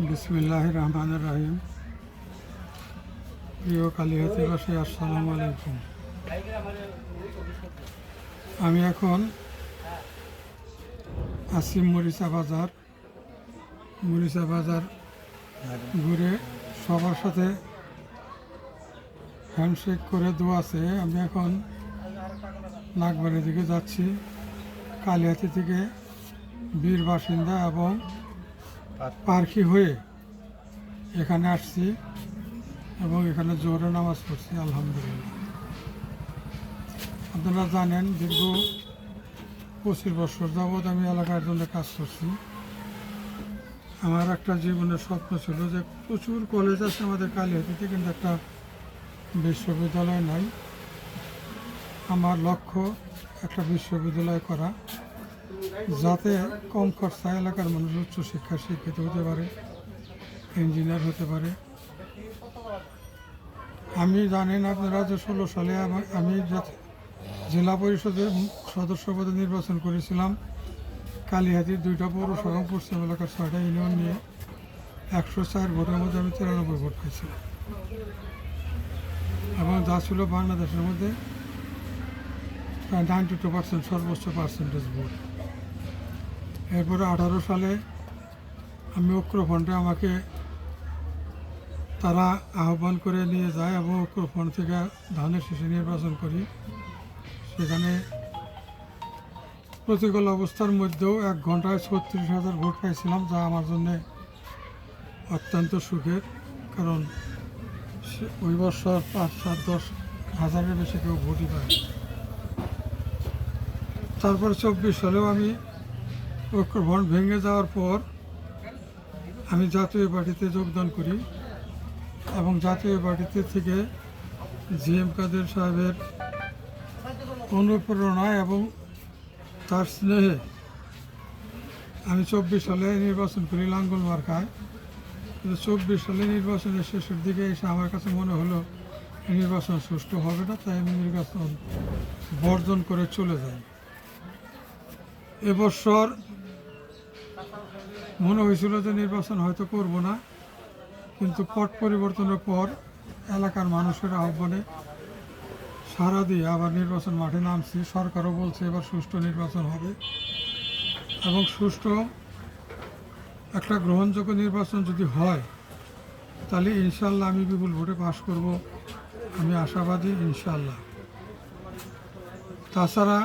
বিসমিল্লাহ রহমান রাহিম প্রিয় কালীহাতিবাসী আসসালামু আলাইকুম আমি এখন আছি মরিচা বাজার। মরিচা বাজার ঘুরে সবার সাথে হ্যান্ডশেক করে দোয়াছে আমি এখন নাগবাড়ির দিকে যাচ্ছি কালিহাতি থেকে বীর বাসিন্দা এবং পার্কি হয়ে এখানে আসছি এবং এখানে জোরে নামাজ পড়ছি, আলহামদুলিল্লাহ। আপনারা জানেন দীর্ঘ পঁচিশ বছর যাবৎ আমি এলাকার জন্য কাজ করছি। আমার একটা জীবনের স্বপ্ন ছিল যে প্রচুর কলেজ আছে আমাদের কালিহাতিতে কিন্তু একটা বিশ্ববিদ্যালয় নাই। আমার লক্ষ্য একটা বিশ্ববিদ্যালয় করা। যাতে কম খরচায় এলাকার মানুষ উচ্চ শিক্ষা শিক্ষিত হতে পারে ইঞ্জিনিয়ার হতে পারে। আমি জানেন আপনারা যে ষোলো সালে আমি জেলা পরিষদের সদস্য পদে নির্বাচন করেছিলাম, কালীহাতির দুইটা পৌরসভা, পশ্চিম এলাকার ছয়টা ইউনিয়ন নিয়ে একশো চার ভোটের মধ্যে আমি তিরানব্বই ভোট পেয়েছিলাম। এবং যা ছিল বাংলাদেশের মধ্যে নাইনটি টু পার্সেন্ট সর্বোচ্চ পার্সেন্টেজ ভোট। এরপরে আঠারো সালে আমি ঐক্যফ্রন্টে আমাকে তারা আহ্বান করে নিয়ে যায় এবং ঐক্যফ্রন্ট থেকে ধানের শীষে নির্বাচন করি। সেখানে প্রতিকূল অবস্থার মধ্যেও এক ঘন্টায় ছত্রিশ হাজার ভোট পাইছিলাম, যা আমার জন্যে অত্যন্ত সুখের, কারণ ওই বছর পাঁচ, সাত, দশ হাজারের বেশি কেউ ভোটই পায় তারপর চব্বিশ সালেও আমি ঐক্যভবন ভেঙে যাওয়ার পর আমি জাতীয় পার্টিতে যোগদান করি এবং জাতীয় পার্টিতে থেকে জি এম কাদের সাহেবের অনুপ্রেরণায় এবং তার স্নেহে আমি চব্বিশ সালে নির্বাচন করি লাঙ্গল মার্কায়। কিন্তু চব্বিশ সালে নির্বাচনের শেষের দিকে এসে আমার কাছে মনে হলো, নির্বাচন সুষ্ঠু হবে না, তাই আমি নির্বাচন বর্জন করে চলে যাই। এবছর মনে হয়েছিল যে নির্বাচন হয়তো করব না, কিন্তু পট পরিবর্তনের পর এলাকার মানুষের আহ্বানে সারা দিয়ে আবার নির্বাচন মাঠে নামছি। সরকারও বলছে এবার সুষ্ঠু নির্বাচন হবে এবং সুষ্ঠু একটা গ্রহণযোগ্য নির্বাচন যদি হয়, তাহলে ইনশাল্লাহ আমি বিপুল ভোটে পাশ করব। আমি আশাবাদী, ইনশাল্লাহ। তাছাড়া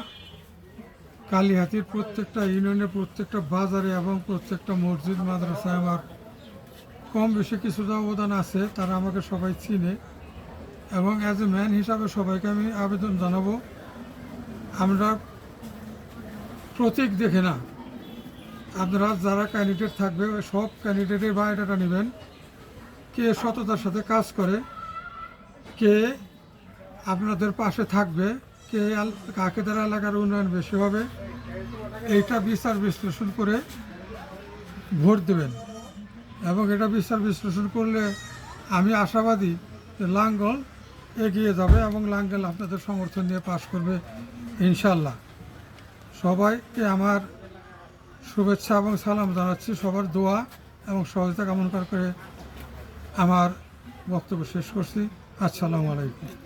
কালীহাতির প্রত্যেকটা ইউনিয়নের প্রত্যেকটা বাজারে এবং প্রত্যেকটা মসজিদ, মাদ্রাসায় আমার কম বেশি কিছুটা অবদান আছে, তারা আমাকে সবাই চিনে এবং অ্যাজ এ ম্যান হিসাবে সবাইকে আমি আবেদন জানাব। আমরা প্রতীক দেখে না। আপনারা যারা ক্যান্ডিডেট থাকবে, সব ক্যান্ডিডেটের বায়োডাটা নেবেন। কে সততার সাথে কাজ করে, কে আপনাদের পাশে থাকবে কে এল- কাকে দ্বারা এলাকার উন্নয়ন বেশি হবে, এইটা বিচার বিশ্লেষণ করে ভোট দেবেন। এবং এটা বিচার বিশ্লেষণ করলে আমি আশাবাদী যে লাঙ্গল এগিয়ে যাবে এবং লাঙ্গল আপনাদের সমর্থন নিয়ে পাশ করবে ইনশাল্লাহ সবাইকে আমার শুভেচ্ছা এবং সালাম জানাচ্ছি, সবার দোয়া এবং সহযোগিতা কামনা করে আমার বক্তব্য শেষ করছি। আসসালামু আলাইকুম।